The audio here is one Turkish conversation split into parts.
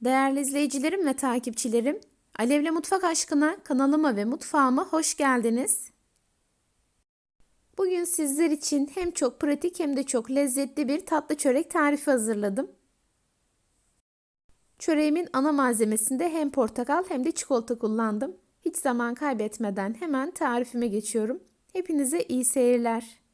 Değerli izleyicilerim ve takipçilerim, Alevle Mutfak Aşkına kanalıma ve mutfağıma hoş geldiniz. Bugün sizler için hem çok pratik hem de çok lezzetli bir tatlı çörek tarifi hazırladım. Çöreğimin ana malzemesinde hem portakal hem de çikolata kullandım. Hiç zaman kaybetmeden hemen tarifime geçiyorum. Hepinize iyi seyirler.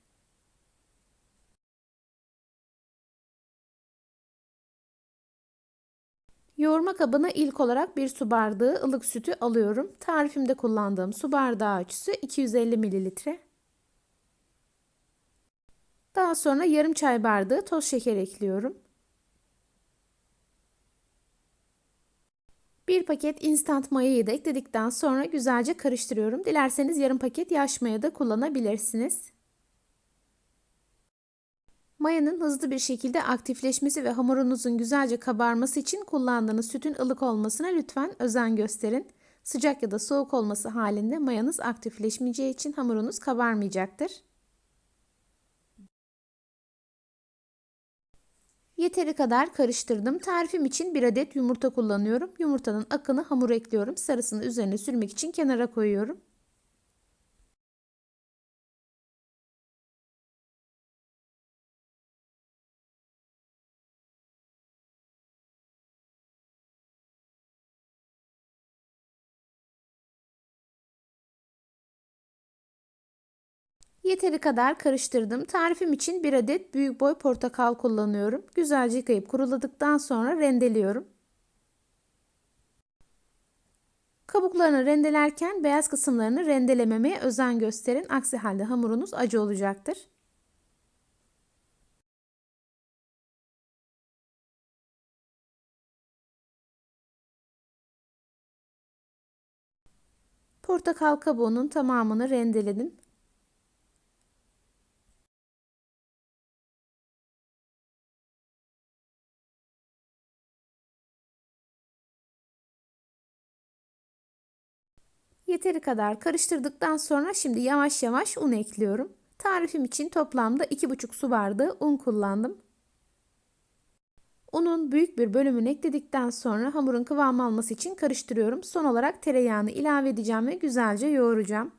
Yoğurma kabına ilk olarak bir su bardağı ılık sütü alıyorum. Tarifimde kullandığım su bardağı ölçüsü 250 mililitre. Daha sonra yarım çay bardağı toz şeker ekliyorum. Bir paket instant mayayı da ekledikten sonra güzelce karıştırıyorum. Dilerseniz yarım paket yaş maya da kullanabilirsiniz. Mayanın hızlı bir şekilde aktifleşmesi ve hamurunuzun güzelce kabarması için kullandığınız sütün ılık olmasına lütfen özen gösterin. Sıcak ya da soğuk olması halinde mayanız aktifleşmeyeceği için hamurunuz kabarmayacaktır. Yeteri kadar karıştırdım. Tarifim için bir adet yumurta kullanıyorum. Yumurtanın akını hamura ekliyorum. Sarısını üzerine sürmek için kenara koyuyorum. Yeteri kadar karıştırdım. Tarifim için bir adet büyük boy portakal kullanıyorum. Güzelce yıkayıp kuruladıktan sonra rendeliyorum. Kabuklarını rendelerken beyaz kısımlarını rendelememeye özen gösterin. Aksi halde hamurunuz acı olacaktır. Portakal kabuğunun tamamını rendeledim. Yeteri kadar karıştırdıktan sonra şimdi yavaş yavaş un ekliyorum. Tarifim için toplamda 2,5 su bardağı un kullandım. Unun büyük bir bölümünü ekledikten sonra hamurun kıvam alması için karıştırıyorum. Son olarak tereyağını ilave edeceğim ve güzelce yoğuracağım.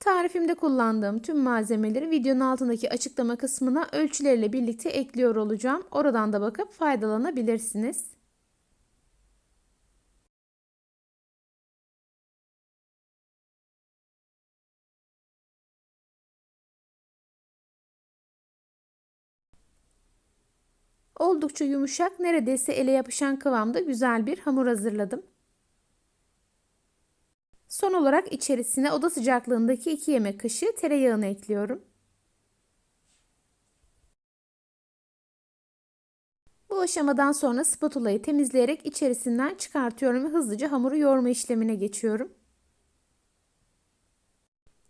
Tarifimde kullandığım tüm malzemeleri videonun altındaki açıklama kısmına ölçüleriyle birlikte ekliyor olacağım. Oradan da bakıp faydalanabilirsiniz. Oldukça yumuşak, neredeyse ele yapışan kıvamda güzel bir hamur hazırladım. Son olarak içerisine oda sıcaklığındaki 2 yemek kaşığı tereyağını ekliyorum. Bu aşamadan sonra spatulayı temizleyerek içerisinden çıkartıyorum ve hızlıca hamuru yoğurma işlemine geçiyorum.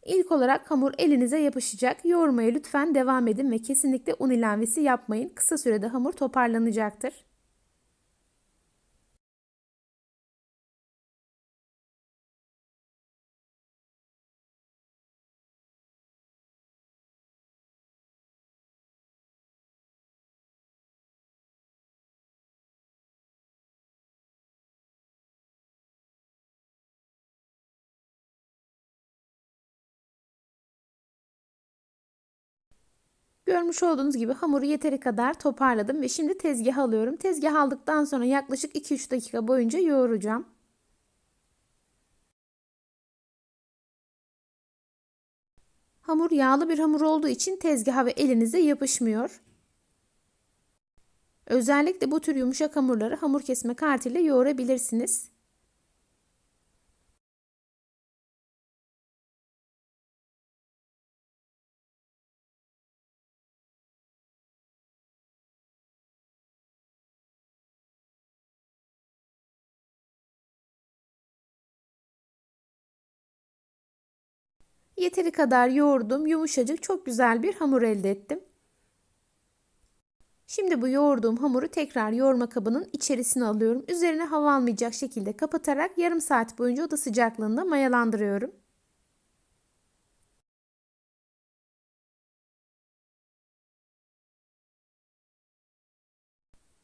İlk olarak hamur elinize yapışacak. Yoğurmaya lütfen devam edin ve kesinlikle un ilavesi yapmayın. Kısa sürede hamur toparlanacaktır. Görmüş olduğunuz gibi hamuru yeteri kadar toparladım ve şimdi tezgah alıyorum. Tezgah aldıktan sonra yaklaşık 2-3 dakika boyunca yoğuracağım. Hamur yağlı bir hamur olduğu için tezgaha ve elinize yapışmıyor. Özellikle bu tür yumuşak hamurları hamur kesme kartıyla yoğurabilirsiniz. Yeteri kadar yoğurdum. Yumuşacık çok güzel bir hamur elde ettim. Şimdi bu yoğurduğum hamuru tekrar yoğurma kabının içerisine alıyorum. Üzerine hava almayacak şekilde kapatarak yarım saat boyunca oda sıcaklığında mayalandırıyorum.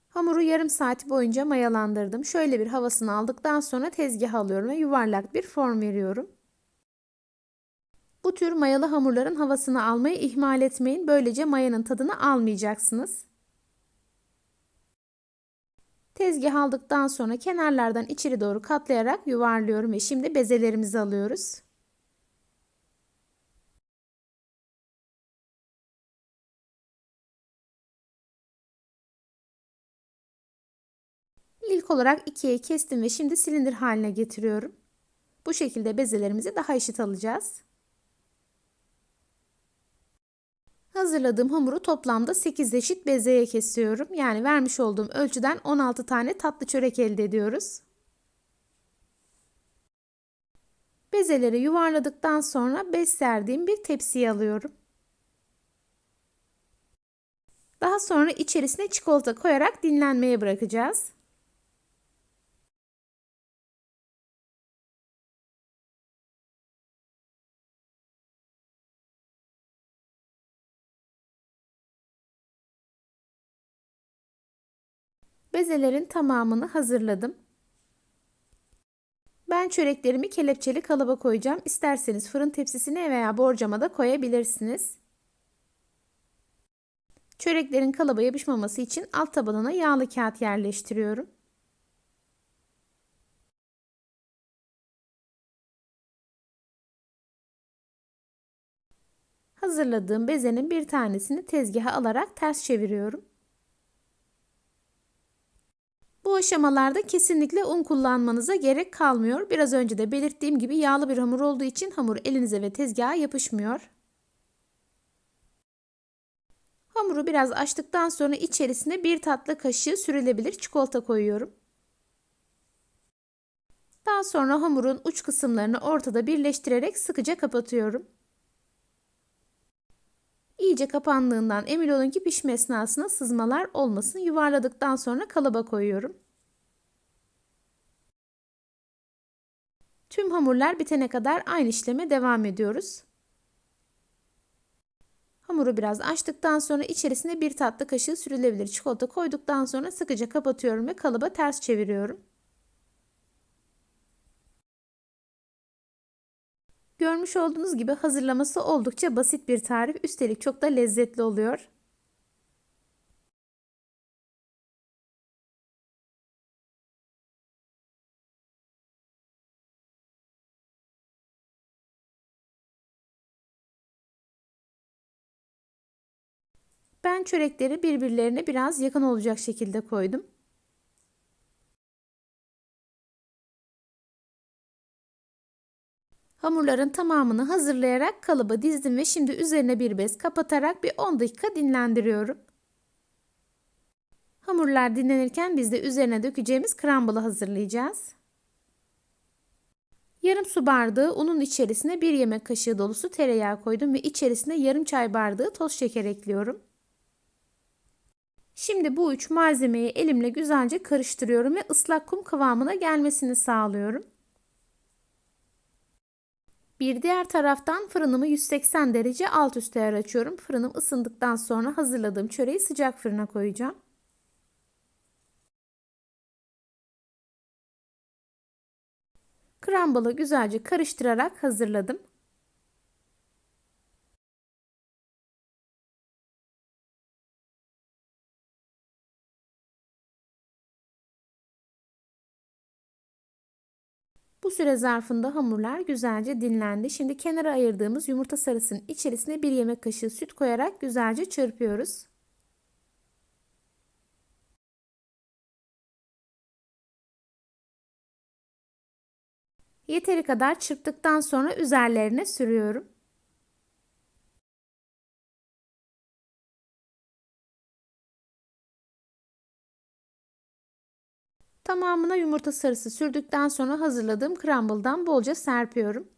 Hamuru yarım saat boyunca mayalandırdım. Şöyle bir havasını aldıktan sonra tezgaha alıyorum ve yuvarlak bir form veriyorum. Bu tür mayalı hamurların havasını almayı ihmal etmeyin. Böylece mayanın tadını almayacaksınız. Tezgah aldıktan sonra kenarlardan içeri doğru katlayarak yuvarlıyorum ve şimdi bezelerimizi alıyoruz. İlk olarak ikiye kestim ve şimdi silindir haline getiriyorum. Bu şekilde bezelerimizi daha eşit alacağız. Hazırladığım hamuru toplamda 8 eşit bezeye kesiyorum. Yani vermiş olduğum ölçüden 16 tane tatlı çörek elde ediyoruz. Bezeleri yuvarladıktan sonra bez serdiğim bir tepsiye alıyorum. Daha sonra içerisine çikolata koyarak dinlenmeye bırakacağız. Bezelerin tamamını hazırladım. Ben çöreklerimi kelepçeli kalıba koyacağım. İsterseniz fırın tepsisine veya borcama da koyabilirsiniz. Çöreklerin kalıba yapışmaması için alt tabanına yağlı kağıt yerleştiriyorum. Hazırladığım bezenin bir tanesini tezgaha alarak ters çeviriyorum. Bu aşamalarda kesinlikle un kullanmanıza gerek kalmıyor. Biraz önce de belirttiğim gibi yağlı bir hamur olduğu için hamur elinize ve tezgaha yapışmıyor. Hamuru biraz açtıktan sonra içerisine bir tatlı kaşığı sürülebilir çikolata koyuyorum. Daha sonra hamurun uç kısımlarını ortada birleştirerek sıkıca kapatıyorum. İyice kapandığından emin olun ki pişme esnasında sızmalar olmasın. Yuvarladıktan sonra kalıba koyuyorum. Tüm hamurlar bitene kadar aynı işleme devam ediyoruz. Hamuru biraz açtıktan sonra içerisine bir tatlı kaşığı sürülebilir çikolata koyduktan sonra sıkıca kapatıyorum ve kalıba ters çeviriyorum. Görmüş olduğunuz gibi hazırlaması oldukça basit bir tarif. Üstelik çok da lezzetli oluyor. Ben çörekleri birbirlerine biraz yakın olacak şekilde koydum. Hamurların tamamını hazırlayarak kalıba dizdim ve şimdi üzerine bir bez kapatarak bir 10 dakika dinlendiriyorum. Hamurlar dinlenirken biz de üzerine dökeceğimiz crumble'ı hazırlayacağız. Yarım su bardağı unun içerisine bir yemek kaşığı dolusu tereyağı koydum ve içerisine yarım çay bardağı toz şeker ekliyorum. Şimdi bu üç malzemeyi elimle güzelce karıştırıyorum ve ıslak kum kıvamına gelmesini sağlıyorum. Bir diğer taraftan fırınımı 180 derece alt üst ayar açıyorum. Fırınım ısındıktan sonra hazırladığım çöreği sıcak fırına koyacağım. Crumble'ı güzelce karıştırarak hazırladım. Bu süre zarfında hamurlar güzelce dinlendi. Şimdi kenara ayırdığımız yumurta sarısının içerisine bir yemek kaşığı süt koyarak güzelce çırpıyoruz. Yeteri kadar çırptıktan sonra üzerlerine sürüyorum. Tamamına yumurta sarısı sürdükten sonra hazırladığım crumble'dan bolca serpiyorum.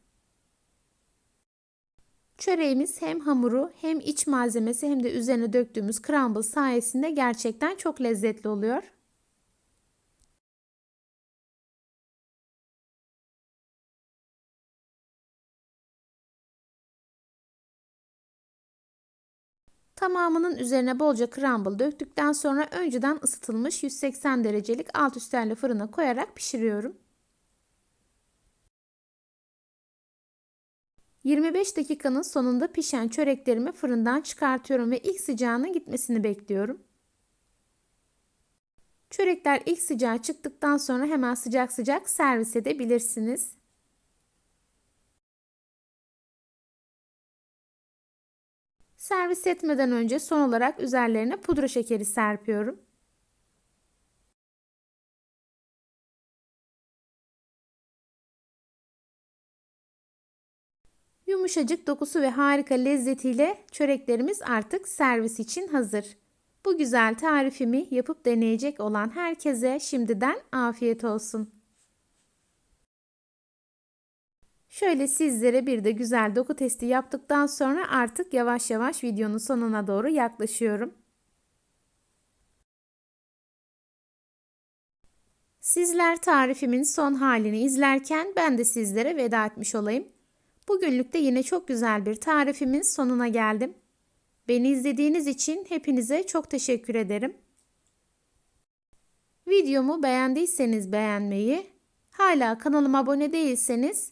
Çöreğimiz hem hamuru hem iç malzemesi hem de üzerine döktüğümüz crumble sayesinde gerçekten çok lezzetli oluyor. Tamamının üzerine bolca crumble döktükten sonra önceden ısıtılmış 180 derecelik alt üstlerle fırına koyarak pişiriyorum. 25 dakikanın sonunda pişen çöreklerimi fırından çıkartıyorum ve ilk sıcağına gitmesini bekliyorum. Çörekler ilk sıcağı çıktıktan sonra hemen sıcak sıcak servis edebilirsiniz. Servis etmeden önce son olarak üzerlerine pudra şekeri serpiyorum. Yumuşacık dokusu ve harika lezzetiyle çöreklerimiz artık servis için hazır. Bu güzel tarifimi yapıp deneyecek olan herkese şimdiden afiyet olsun. Şöyle sizlere bir de güzel doku testi yaptıktan sonra artık yavaş yavaş videonun sonuna doğru yaklaşıyorum. Sizler tarifimin son halini izlerken ben de sizlere veda etmiş olayım. Bugünlük de yine çok güzel bir tarifimin sonuna geldim. Beni izlediğiniz için hepinize çok teşekkür ederim. Videomu beğendiyseniz beğenmeyi, hala kanalıma abone değilseniz